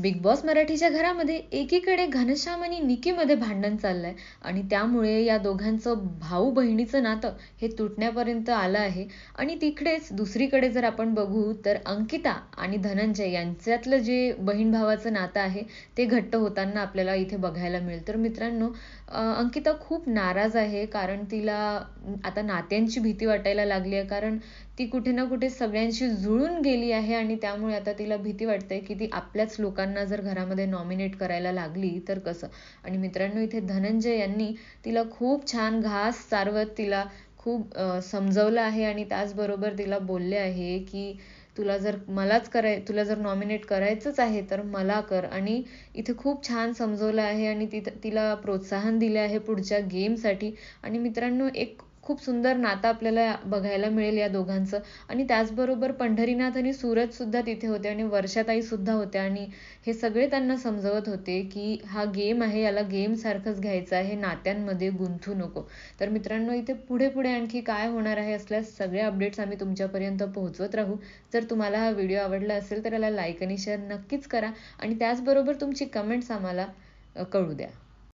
Big boss मराठीच्या घरामध्ये एकीकडे घनश्याम आणि निकीमध्ये भांडण चाललंय. आणि त्यामुळे या दोघांचं भाऊ बहिणीचं नातं हे तुटण्यापर्यंत आलं आहे. आणि तिकडेच दुसरीकडे जर आपण बघू तर अंकिता आणि धनंजय यांच्यातलं जे बहीण भावाचं नातं आहे ते घट्ट होताना आपल्याला इथे बघायला मिळेल. तर मित्रांनो अंकिता खूप नाराज आहे कारण तिला आता नात्यांची भीती वाटायला लागली आहे कारण ती कुठे ना कुठे सगळ्यांशी जुळून गेली आहे आणि त्यामुळे आता तिला भीती वाटते की ती आपल्याच लोकांना जर घरामध्ये नॉमिनेट करायला लागली तर कसं? आणि मित्रांनो इथे धनंजय यांनी तिला खूप छान घास चारवत तिला खूप समजवलं आहे आणि त्याचबरोबर तिला बोलले आहे की तुला जर मलाच कराय तुला जर नॉमिनेट करायचंच आहे तर मला कर. आणि इथे खूप छान समजवलं आहे आणि तिथं तिला प्रोत्साहन दिले आहे पुढच्या गेमसाठी आणि मित्रांनो एक खूप सुंदर नातं आपल्याला बघायला मिळेल या दोघांचं. आणि त्याचबरोबर पंढरीनाथ आणि सुद्धा तिथे होते आणि वर्षाताई सुद्धा होत्या. आणि हे सगळे त्यांना समजवत होते की हा गेम आहे याला गेम सारखंच घ्यायचं आहे नात्यांमध्ये गुंथू नको. तर मित्रांनो इथे पुढे पुढे आणखी काय होणार आहे असल्यास सगळे अपडेट्स आम्ही तुमच्यापर्यंत पोहोचवत राहू. जर तुम्हाला हा व्हिडिओ आवडला असेल तर याला लाईक आणि शेअर नक्कीच करा. आणि त्याचबरोबर तुमची कमेंट्स आम्हाला कळू द्या.